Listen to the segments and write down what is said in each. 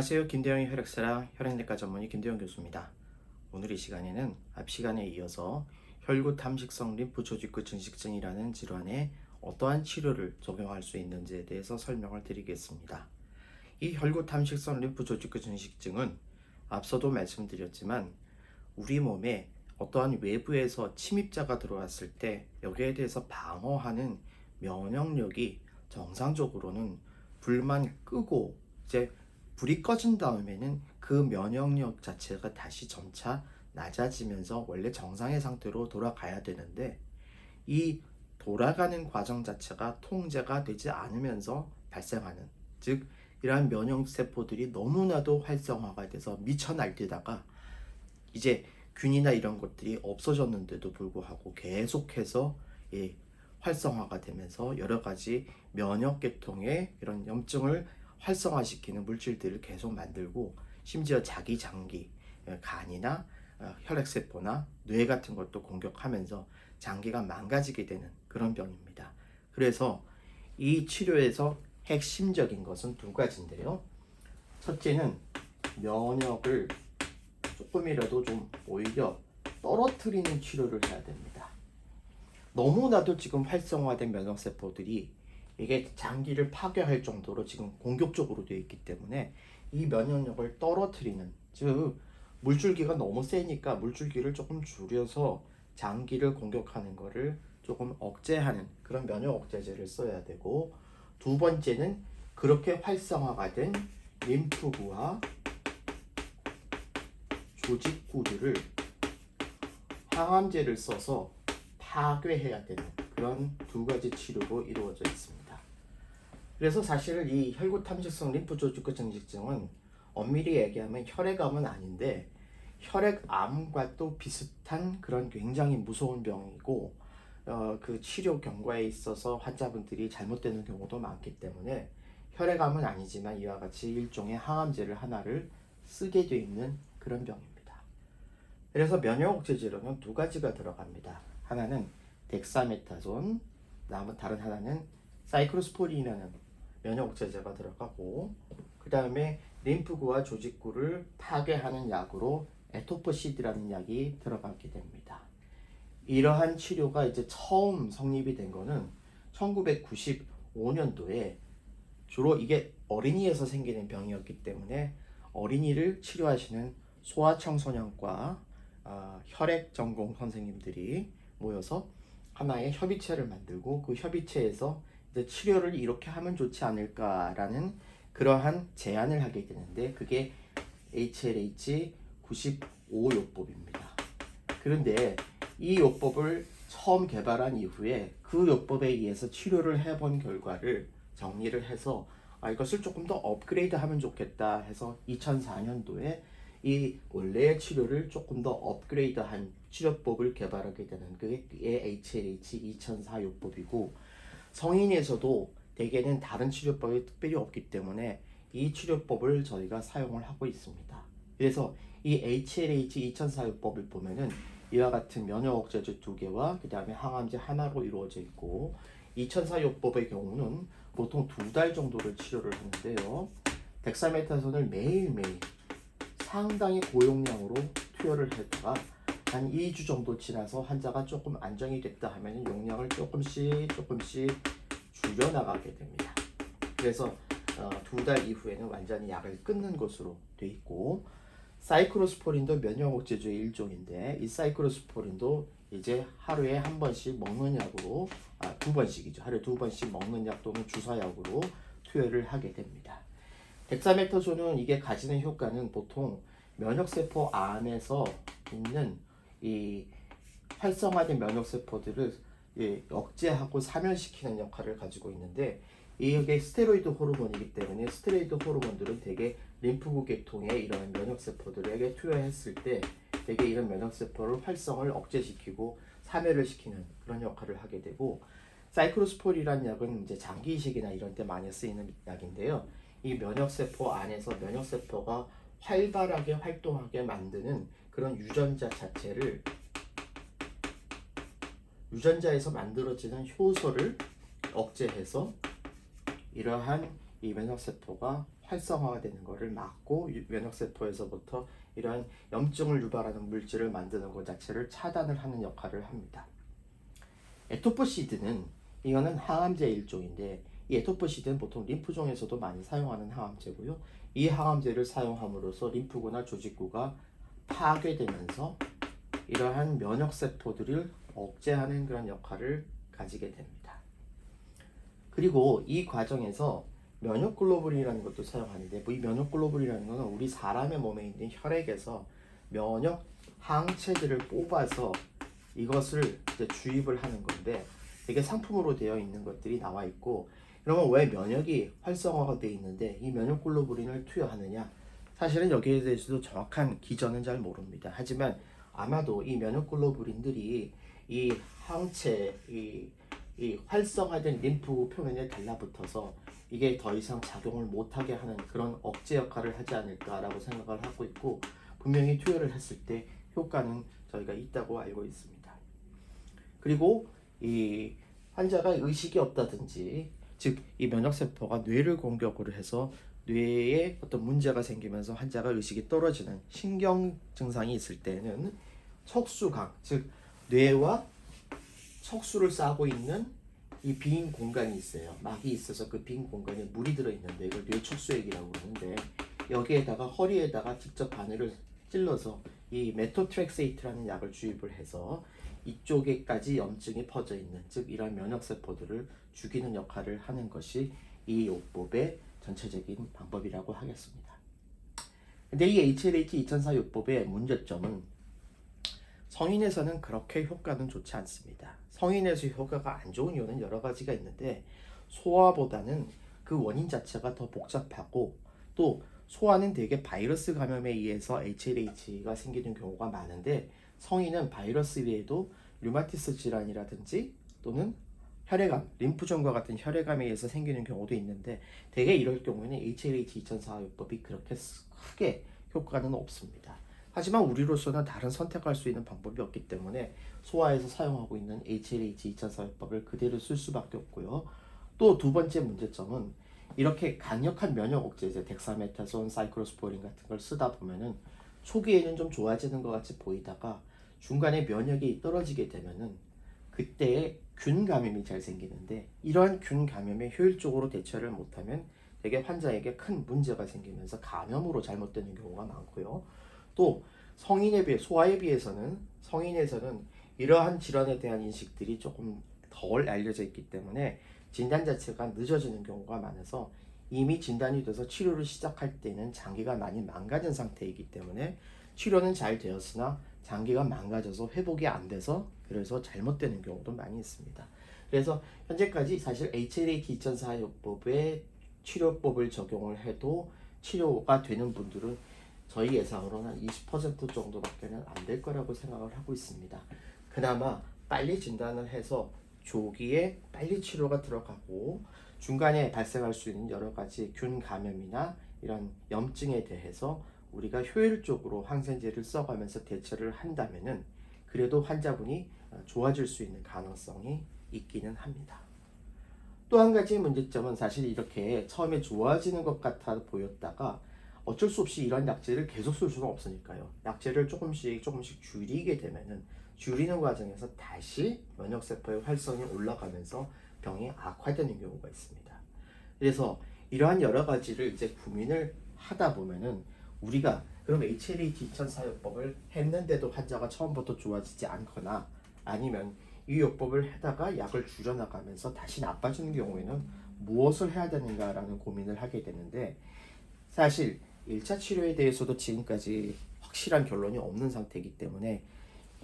안녕하세요. 김대영의 혈액사랑 혈액내과 전문의 김대영 교수입니다. 오늘 이 시간에는 앞 시간에 이어서 혈구 탐식성 림프 조직구 증식증이라는 질환에 어떠한 치료를 적용할 수 있는지에 대해서 설명을 드리겠습니다. 이 혈구 탐식성 림프 조직구 증식증은 앞서도 말씀드렸지만 우리 몸에 어떠한 외부에서 침입자가 들어왔을 때 여기에 대해서 방어하는 면역력이 정상적으로는 불만 끄고 이제 불이 꺼진 다음에는 그 면역력 자체가 다시 점차 낮아지면서 원래 정상의 상태로 돌아가야 되는데 이 돌아가는 과정 자체가 통제가 되지 않으면서 발생하는 즉 이러한 면역 세포들이 너무나도 활성화가 돼서 미쳐 날뛰다가 이제 균이나 이런 것들이 없어졌는데도 불구하고 계속해서 예, 활성화가 되면서 여러 가지 면역 계통의 이런 염증을 활성화시키는 물질들을 계속 만들고 심지어 자기 장기, 예, 간이나 어, 혈액세포나 뇌 같은 것도 공격하면서 장기가 망가지게 되는 그런 병입니다. 그래서 이 치료에서 핵심적인 것은 두 가지인데요. 첫째는 면역을 조금이라도 좀 오히려 떨어뜨리는 치료를 해야 됩니다. 너무나도 지금 활성화된 면역세포들이 이게 장기를 파괴할 정도로 지금 공격적으로 되어 있기 때문에 이 면역력을 떨어뜨리는 즉 물줄기가 너무 세니까 물줄기를 조금 줄여서 장기를 공격하는 것을 조금 억제하는 그런 면역 억제제를 써야 되고 두 번째는 그렇게 활성화가 된 림프구와 조직구들을 항암제를 써서 파괴해야 되는 그런 두 가지 치료로 이루어져 있습니다. 그래서 사실 이 혈구 탐식성 림프 조직구 증식증은 엄밀히 얘기하면 혈액암은 아닌데 혈액암과 또 비슷한 그런 굉장히 무서운 병이고 어, 그 치료 경과에 있어서 환자분들이 잘못되는 경우도 많기 때문에 혈액암은 아니지만 이와 같이 일종의 항암제를 하나를 쓰게 돼 있는 그런 병입니다. 그래서 면역 억제 제로는 두 가지가 들어갑니다. 하나는 덱사메타존, 남은 다른 하나는 사이클로스포린이라는 면역 억제제가 들어가고 그 다음에 림프구와 조직구를 파괴하는 약으로 에토포시드라는 약이 들어가게 됩니다. 이러한 치료가 이제 처음 성립이 된 거는 1995년도에 주로 이게 어린이에서 생기는 병이었기 때문에 어린이를 치료하시는 소아청소년과 어, 혈액 전공 선생님들이 모여서 하나의 협의체를 만들고 그 협의체에서 치료를 이렇게 하면 좋지 않을까라는 그러한 제안을 하게 되는데 그게 HLH 95요법입니다. 그런데 이 요법을 처음 개발한 이후에 그 요법에 의해서 치료를 해본 결과를 정리를 해서 아, 이것을 조금 더 업그레이드 하면 좋겠다 해서 2004년도에 이 원래의 치료를 조금 더 업그레이드한 치료법을 개발하게 되는 그게 HLH 2004 요법이고 성인에서도 대개는 다른 치료법이 특별히 없기 때문에 이 치료법을 저희가 사용을 하고 있습니다. 그래서 이 HLH 2004요법을 보면은 이와 같은 면역 억제제 두 개와 그 다음에 항암제 하나로 이루어져 있고 2004요법의 경우는 보통 두 달 정도를 치료를 하는데요. 덱사메타손을 매일매일 상당히 고용량으로 투여를 했다가 한 2주 정도 지나서 환자가 조금 안정이 됐다 하면 용량을 조금씩 조금씩 줄여나가게 됩니다. 그래서 어, 두달 이후에는 완전히 약을 끊는 것으로 돼 있고 사이클로스포린도 면역 억제제의 일종인데 이 사이클로스포린도 이제 하루에 한 번씩 먹는 약으로 아, 두 번씩이죠. 하루에 두 번씩 먹는 약 또는 주사약으로 투여를 하게 됩니다. 덱사메타존은 이게 가지는 효과는 보통 면역세포 안에서 있는 이 활성화된 면역 세포들을 예, 억제하고 사멸시키는 역할을 가지고 있는데 이게 스테로이드 호르몬이기 때문에 스테로이드 호르몬들은 대개 림프구 계통의 이런 면역 세포들에게 투여했을 때 대개 이런 면역 세포를 활성을 억제시키고 사멸을 시키는 그런 역할을 하게 되고 사이클로스폴이라는 약은 이제 장기 이식이나 이런 때 많이 쓰이는 약인데요. 이 면역 세포 안에서 면역 세포가 활발하게 활동하게 만드는 그런 유전자 자체를 유전자에서 만들어지는 효소를 억제해서 이러한 이 면역세포가 활성화가 되는 것을 막고 유- 면역세포에서부터 이러한 염증을 유발하는 물질을 만드는 것 자체를 차단을 하는 역할을 합니다. 에토포시드는 이거는 항암제 일종인데 이 에토포시드는 보통 림프종에서도 많이 사용하는 항암제고요. 이 항암제를 사용함으로써 림프구나 조직구가 파괴되면서 이러한 면역세포들을 억제하는 그런 역할을 가지게 됩니다. 그리고 이 과정에서 면역글로불이라는 것도 사용하는데 이 면역글로불이라는 것은 우리 사람의 몸에 있는 혈액에서 면역 항체들을 뽑아서 이것을 이제 주입을 하는 건데 이게 상품으로 되어 있는 것들이 나와 있고 그러면 왜 면역이 활성화가 되어 있는데 이 면역글로불린을 투여하느냐 사실은 여기에 대해서도 정확한 기전은 잘 모릅니다. 하지만 아마도 이 면역글로불린들이 이 항체 이, 이 활성화된 림프 표면에 달라붙어서 이게 더 이상 작용을 못하게 하는 그런 억제 역할을 하지 않을까라고 생각을 하고 있고 분명히 투여를 했을 때 효과는 저희가 있다고 알고 있습니다. 그리고 이 환자가 의식이 없다든지 즉 이 면역세포가 뇌를 공격으로 해서 뇌에 어떤 문제가 생기면서 환자가 의식이 떨어지는 신경 증상이 있을 때는 척수강 즉 뇌와 척수를 싸고 있는 이 빈 공간이 있어요. 막이 있어서 그 빈 공간에 물이 들어 있는데 이걸 뇌척수액이라고 그러는데 여기에다가 허리에다가 직접 바늘을 찔러서 이 메토트렉세이트라는 약을 주입을 해서 이쪽에까지 염증이 퍼져 있는 즉 이런 면역 세포들을 죽이는 역할을 하는 것이 이 요법의 전체적인 방법이라고 하겠습니다. 근데 이 HLH 2004 요법의 문제점은 성인에서는 그렇게 효과는 좋지 않습니다. 성인에서 효과가 안 좋은 이유는 여러 가지가 있는데 소아보다는 그 원인 자체가 더 복잡하고 또 소아는 대개 바이러스 감염에 의해서 HLH가 생기는 경우가 많은데 성인은 바이러스 외에도 류마티스 질환이라든지 또는 혈액암, 림프종과 같은 혈액암에 의해서 생기는 경우도 있는데 대개 이럴 경우에는 HLH 2004요법이 그렇게 크게 효과는 없습니다. 하지만 우리로서는 다른 선택할 수 있는 방법이 없기 때문에 소아에서 사용하고 있는 HLH 2004요법을 그대로 쓸 수밖에 없고요. 또 두 번째 문제점은 이렇게 강력한 면역 억제제 덱사메타손, 사이클로스포린 같은 걸 쓰다 보면은 초기에는 좀 좋아지는 것 같이 보이다가 중간에 면역이 떨어지게 되면은 그때에 균 감염이 잘 생기는데 이러한 균 감염에 효율적으로 대처를 못하면 되게 환자에게 큰 문제가 생기면서 감염으로 잘못되는 경우가 많고요. 또 성인에 비해 소아에 비해서는 성인에서는 이러한 질환에 대한 인식들이 조금 덜 알려져 있기 때문에 진단 자체가 늦어지는 경우가 많아서 이미 진단이 돼서 치료를 시작할 때는 장기가 많이 망가진 상태이기 때문에 치료는 잘 되었으나 장기가 망가져서 회복이 안 돼서 그래서 잘못되는 경우도 많이 있습니다. 그래서 현재까지 사실 HLH 2004 요법의 치료법을 적용을 해도 치료가 되는 분들은 저희 예상으로는 20% 정도밖에는 안 될 거라고 생각을 하고 있습니다. 그나마 빨리 진단을 해서 조기에 빨리 치료가 들어가고 중간에 발생할 수 있는 여러 가지 균 감염이나 이런 염증에 대해서 우리가 효율적으로 항생제를 써가면서 대처를 한다면은 그래도 환자분이 어, 좋아질 수 있는 가능성이 있기는 합니다. 또 한 가지 문제점은 사실 이렇게 처음에 좋아지는 것 같아 보였다가 어쩔 수 없이 이런 약제를 계속 쓸 수는 없으니까요. 약제를 조금씩 조금씩 줄이게 되면은 줄이는 과정에서 다시 면역세포의 활성이 올라가면서 병이 악화되는 경우가 있습니다. 그래서 이러한 여러 가지를 이제 고민을 하다 보면은 우리가 그럼 HLH 2004요법을 했는데도 환자가 처음부터 좋아지지 않거나 아니면 이 요법을 하다가 약을 줄여나가면서 다시 나빠지는 경우에는 무엇을 해야 되는가라는 고민을 하게 되는데 사실 1차 치료에 대해서도 지금까지 확실한 결론이 없는 상태이기 때문에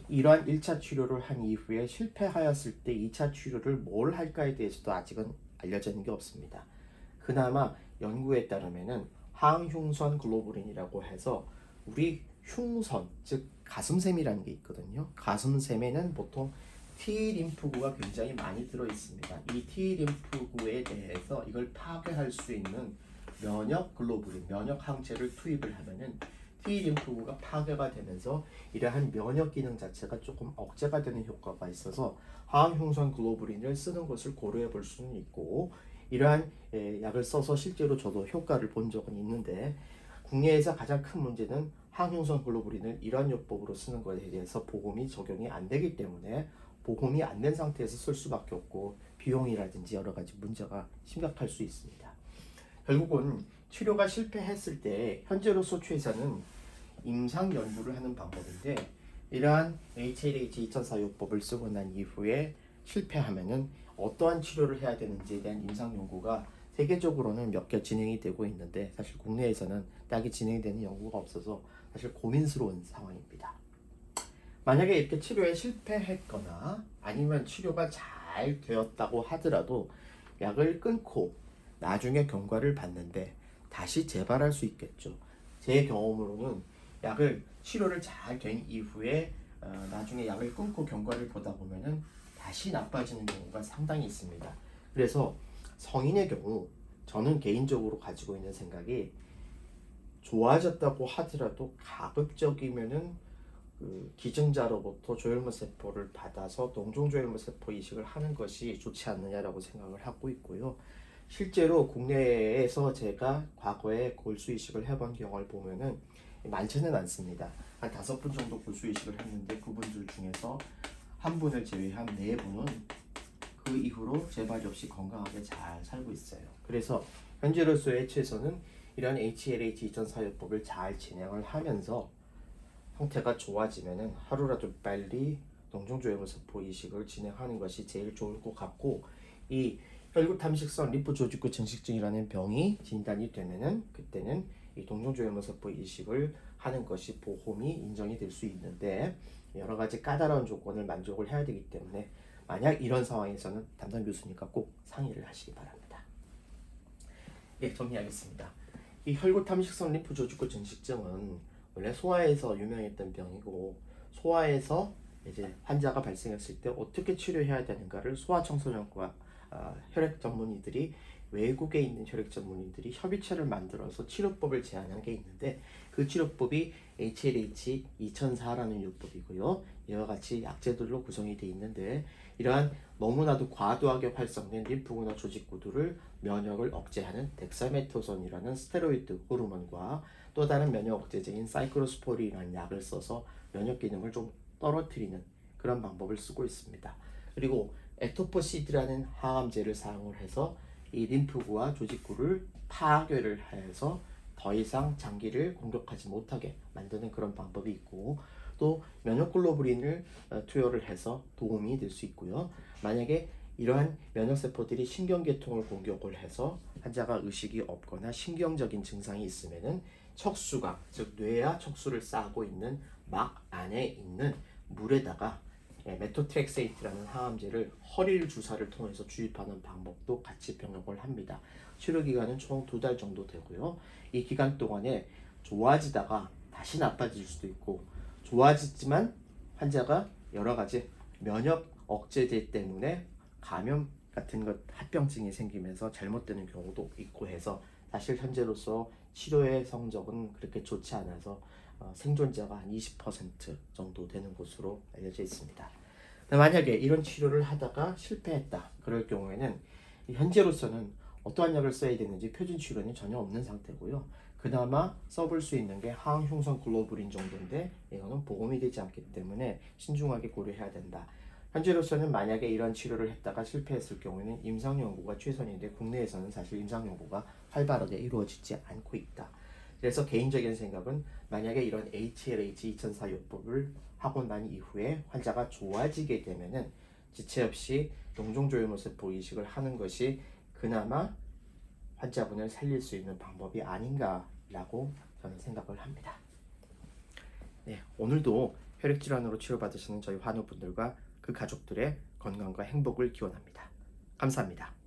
이러한 1차 치료를 한 이후에 실패하였을 때 2차 치료를 뭘 할까에 대해서도 아직은 알려져 있는 게 없습니다. 그나마 연구에 따르면은 항흉선 글로불린이라고 해서 우리 흉선 즉 가슴샘이라는 게 있거든요. 가슴샘에는 보통 T 림프구가 굉장히 많이 들어 있습니다. 이 T 림프구에 대해서 이걸 파괴할 수 있는 면역 글로불린, 면역 항체를 투입을 하면은 T 림프구가 파괴가 되면서 이러한 면역 기능 자체가 조금 억제가 되는 효과가 있어서 항흉선 글로불린을 쓰는 것을 고려해 볼 수는 있고 이러한 예, 약을 써서 실제로 저도 효과를 본 적은 있는데 국내에서 가장 큰 문제는 항흉성 글로불린을 이러한 요법으로 쓰는 것에 대해서 보험이 적용이 안 되기 때문에 보험이 안 된 상태에서 쓸 수밖에 없고 비용이라든지 여러 가지 문제가 심각할 수 있습니다. 결국은 치료가 실패했을 때 현재로서 최선은 임상 연구를 하는 방법인데 이러한 HLH 2004 요법을 쓰고 난 이후에 실패하면은 어떠한 치료를 해야 되는지에 대한 임상 연구가 세계적으로는 몇 개 진행이 되고 있는데 사실 국내에서는 딱히 진행이 되는 연구가 없어서 사실 고민스러운 상황입니다. 만약에 이렇게 치료에 실패했거나 아니면 치료가 잘 되었다고 하더라도 약을 끊고 나중에 경과를 봤는데 다시 재발할 수 있겠죠. 제 경험으로는 약을 치료를 잘 된 이후에 어, 나중에 약을 끊고 경과를 보다 보면은 다시 나빠지는 경우가 상당히 있습니다. 그래서 성인의 경우 저는 개인적으로 가지고 있는 생각이 좋아졌다고 하더라도 가급적이면은 그 기증자로부터 조혈모 세포를 받아서 동종 조혈모 세포 이식을 하는 것이 좋지 않느냐라고 생각을 하고 있고요. 실제로 국내에서 제가 과거에 골수 이식을 해본 경험을 보면은 많지는 않습니다. 한 다섯 분 정도 골수 이식을 했는데 그분들 중에서 한 분을 제외한 네 분은 그 이후로 재발이 없이 건강하게 잘 살고 있어요. 그래서 현재로서의 최선은 이런 HLH 2004요법을 잘 진행을 하면서 형태가 좋아지면은 하루라도 빨리 동종조혈세포 이식을 진행하는 것이 제일 좋을 것 같고 이 혈구 탐식성 리프 조직구 증식증이라는 병이 진단이 되면은 그때는 이 동종조혈세포 이식을 하는 것이 보험이 인정이 될 수 있는데 여러 가지 까다로운 조건을 만족을 해야 되기 때문에 만약 이런 상황에서는 담당 교수님과 꼭 상의를 하시기 바랍니다. 예, 정리하겠습니다. 이 혈구 탐식성 리프 조직구 증식증은 원래 소아에서 유명했던 병이고 소아에서 이제 환자가 발생했을 때 어떻게 치료해야 되는가를 소아청소년과 아, 혈액 전문의들이 외국에 있는 혈액 전문의들이 협의체를 만들어서 치료법을 제안한 게 있는데 그 치료법이 HLH 2004라는 요법이고요. 이와 같이 약제들로 구성이 되어 있는데 이러한 너무나도 과도하게 활성된 림프구나 조직구들을 면역을 억제하는 덱사메토손이라는 스테로이드 호르몬과 또 다른 면역 억제제인 사이클로스포린이라는 약을 써서 면역 기능을 좀 떨어뜨리는 그런 방법을 쓰고 있습니다. 그리고 에토포시드라는 항암제를 사용을 해서 이 림프구와 조직구를 파괴를 해서 더 이상 장기를 공격하지 못하게 만드는 그런 방법이 있고 또 면역글로불린을 어, 투여를 해서 도움이 될 수 있고요. 만약에 이러한 면역세포들이 신경계통을 공격을 해서 환자가 의식이 없거나 신경적인 증상이 있으면은 척수가 즉 뇌와 척수를 싸고 있는 막 안에 있는 물에다가 예, 메토트렉세이트라는 항암제를 허리를 주사를 통해서 주입하는 방법도 같이 병역을 합니다. 치료 기간은 총 두 달 정도 되고요. 이 기간 동안에 좋아지다가 다시 나빠질 수도 있고 좋아지지만 환자가 여러 가지 면역 억제제 때문에 감염 같은 것 합병증이 생기면서 잘못되는 경우도 있고 해서 사실 현재로서 치료의 성적은 그렇게 좋지 않아서 어, 생존자가 한 20% 정도 되는 것으로 알려져 있습니다. 만약에 이런 치료를 하다가 실패했다 그럴 경우에는 이 현재로서는 어떠한 약을 써야 되는지 표준 치료는 전혀 없는 상태고요. 그나마 써볼 수 있는 게 항흉성 글로불린 정도인데 이거는 보험이 되지 않기 때문에 신중하게 고려해야 된다. 현재로서는 만약에 이런 치료를 했다가 실패했을 경우에는 임상 연구가 최선인데 국내에서는 사실 임상 연구가 활발하게 이루어지지 않고 있다. 그래서 개인적인 생각은 만약에 이런 HLH 2004 요법을 하고 난 이후에 환자가 좋아지게 되면은 지체 없이 동종조혈모세포 이식을 하는 것이 그나마 환자분을 살릴 수 있는 방법이 아닌가라고 저는 생각을 합니다. 네, 오늘도 혈액 질환으로 치료받으시는 저희 환우분들과 그 가족들의 건강과 행복을 기원합니다. 감사합니다.